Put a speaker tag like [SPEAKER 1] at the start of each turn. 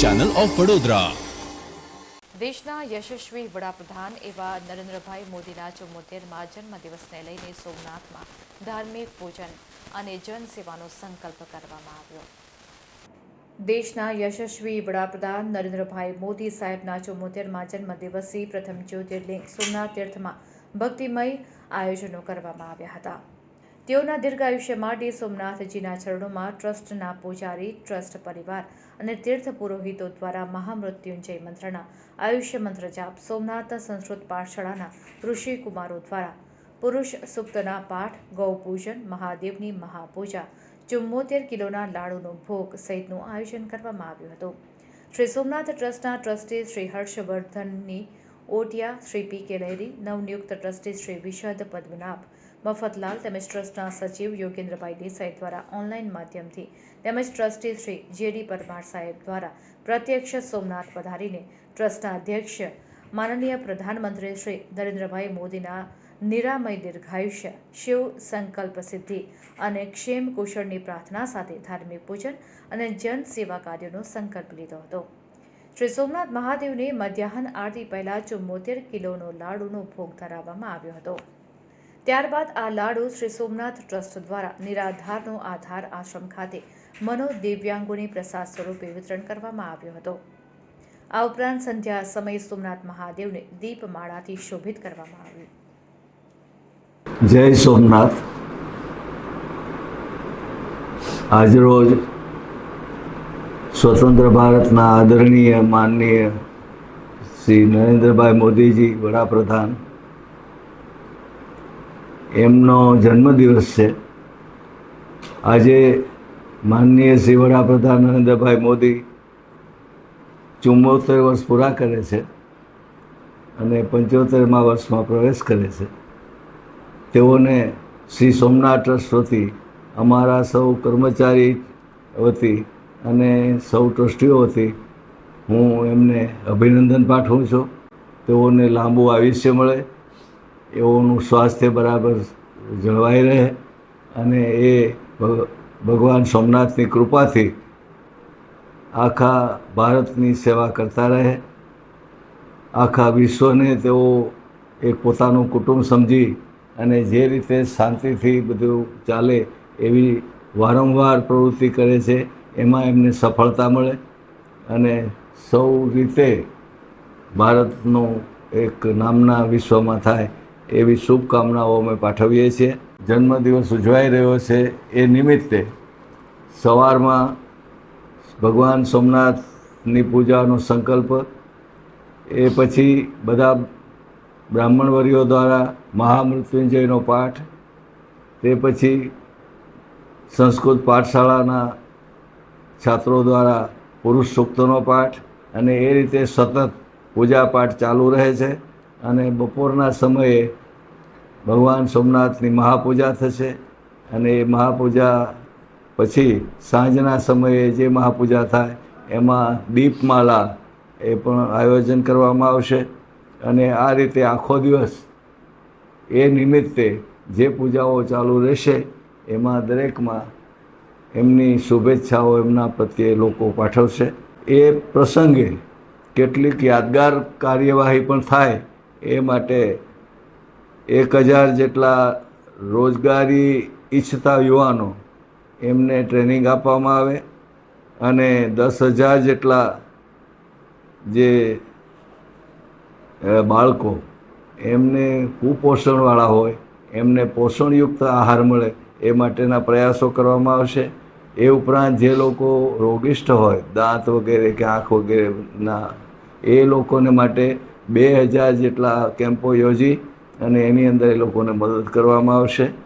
[SPEAKER 1] Channel of Vadodara
[SPEAKER 2] દેશના યશસ્વી વડાપ્રધાન એવા નરેન્દ્રભાઈ મોદીના ચુમ્મોતેરમાં જન્મદિવસને લઈને સોમનાથમાં ધાર્મિક પૂજન અને જનસેવાનો સંકલ્પ કરવામાં આવ્યો. દેશના યશસ્વી વડાપ્રધાન નરેન્દ્રભાઈ મોદી સાહેબના ચુમ્મોતેરમાં જન્મદિવસી પ્રથમ જ્યોતિર્લિંગ સોમનાથ તીર્થમાં ભક્તિમય આયોજનો કરવામાં આવ્યા હતા. તેઓના દીર્ઘાયુષ્ય માટે સોમનાથજીના ચરણોમાં ટ્રસ્ટના પૂજારી, ટ્રસ્ટ પરિવાર અને તીર્થ પુરોહિતો દ્વારા મહામૃત્યુંજય મંત્રના આયુષ્ય મંત્ર જાપ સોમનાથ સંસ્કૃત પાઠશાળાના ઋષિકુમારો દ્વારા પુરુષ સૂક્તના પાઠ ગૌપૂજન મહાદેવની મહાપૂજા ચુમ્મોતેર કિલોના લાડુનો ભોગ સહિતનું આયોજન કરવામાં આવ્યું હતું. શ્રી સોમનાથ ટ્રસ્ટના ટ્રસ્ટી શ્રી હર્ષવર્ધનની ઓટિયા, શ્રી પી કે લહેરી નવનિયુક્ત ટ્રસ્ટી શ્રી વિશદ પદ્મનાભ મફતલાલ તેમજ ટ્રસ્ટના સચિવ યોગેન્દ્રભાઈ દેસાઈ દ્વારા ઓનલાઈન માધ્યમથી તેમજ ટ્રસ્ટી શ્રી જેડી પરમાર સાહેબ દ્વારા પ્રત્યક્ષ સોમનાથ પધારીને ટ્રસ્ટના અધ્યક્ષ, માનનીય પ્રધાનમંત્રી શ્રી નરેન્દ્રભાઈ મોદીના નિરામય દીર્ઘાયુષ્ય, શિવ સંકલ્પ સિદ્ધિ અને ક્ષેમ કુશળની પ્રાર્થના સાથે ધાર્મિક પૂજન અને જન સેવા કાર્યોનો સંકલ્પ લીધો હતો. શ્રી સોમનાથ મહાદેવને મધ્યાહન આરતી પહેલાં ચુમ્મોતેર કિલોનો લાડુનો ભોગ ધરાવવામાં આવ્યો હતો. ત્યારબાદ આ લાડુ શ્રી સોમનાથ ટ્રસ્ટ દ્વારા નિરાધારનો આધાર આશ્રમ ખાતે મનોદિવ્યાંગોની પ્રસાદ સ્વરૂપે વિતરણ કરવામાં આવ્યો હતો. આ ઉપરાંત સંધ્યા સમયે સોમનાથ મહાદેવને દીપમાળાથી શોભિત કરવામાં આવ્યું.
[SPEAKER 3] જય સોમનાથ. આજરોજ સ્વતંત્ર ભારતના આદરણીય, માનનીય શ્રી નરેન્દ્રભાઈ મોદીજી, વડાપ્રધાન એમનો જન્મદિવસ છે. આજે માનનીય શ્રી વડાપ્રધાન નરેન્દ્રભાઈ મોદી ચુમ્મોતેર વર્ષ પૂરા કરે છે અને પંચોતેરમાં વર્ષમાં પ્રવેશ કરે છે. તેઓને શ્રી સોમનાથ ટ્રસ્ટ વતી, અમારા સૌ કર્મચારી વતી અને સૌ ટ્રસ્ટીઓ વતી હું એમને અભિનંદન પાઠવું છું. તેઓને લાંબુ આયુષ્ય મળે. એઓનું સ્વાસ્થ્ય બરાબર જળવાઈ રહે અને એ ભગ- ભગવાન સોમનાથની કૃપાથી આખા ભારતની સેવા કરતા રહે. આખા વિશ્વને તેઓ એક પોતાનું કુટુંબ સમજી અને જે રીતે શાંતિથી બધું ચાલે એવી વારંવાર પ્રવૃત્તિ કરે છે, એમાં એમને સફળતા મળે અને સૌ રીતે ભારતનું એક નામના વિશ્વમાં થાય એવી શુભકામનાઓ અમે પાઠવીએ છીએ. જન્મદિવસ ઉજવાઈ રહ્યો છે એ નિમિત્તે સવારમાં ભગવાન સોમનાથની પૂજાનો સંકલ્પ, એ પછી બધા બ્રાહ્મણવરીઓ દ્વારા મહામૃત્યુંજયનો પાઠ, તે પછી સંસ્કૃત પાઠશાળાના છાત્રો દ્વારા પુરુષ સૂક્તનો પાઠ અને એ રીતે સતત પૂજાપાઠ ચાલુ રહે છે. અને બપોરના સમયે ભગવાન સોમનાથની મહાપૂજા થશે અને એ મહાપૂજા પછી સાંજના સમયે જે મહાપૂજા થાય, એમાં દીપમાલા એ પણ આયોજન કરવામાં આવશે. અને આ રીતે આખો દિવસ એ નિમિત્તે જે પૂજાઓ ચાલુ રહેશે, એમાં દરેકમાં એમની શુભેચ્છાઓ એમના પ્રત્યે લોકો પાઠવશે. એ પ્રસંગે કેટલીક યાદગાર કાર્યવાહી પણ થાય એ માટે એક હજાર જેટલા રોજગારી ઈચ્છતા યુવાનો એમને ટ્રેનિંગ આપવામાં આવે અને દસ હજાર જેટલા જે બાળકો એમને કુપોષણવાળા હોય, એમને પોષણયુક્ત આહાર મળે એ માટેના પ્રયાસો કરવામાં આવશે. એ ઉપરાંત જે લોકો રોગિષ્ઠ હોય, દાંત વગેરે કે આંખ વગેરેના, એ લોકોને માટે બે હજાર જેટલા કેમ્પો યોજી અને એની અંદર એ લોકોને મદદ કરવામાં આવશે.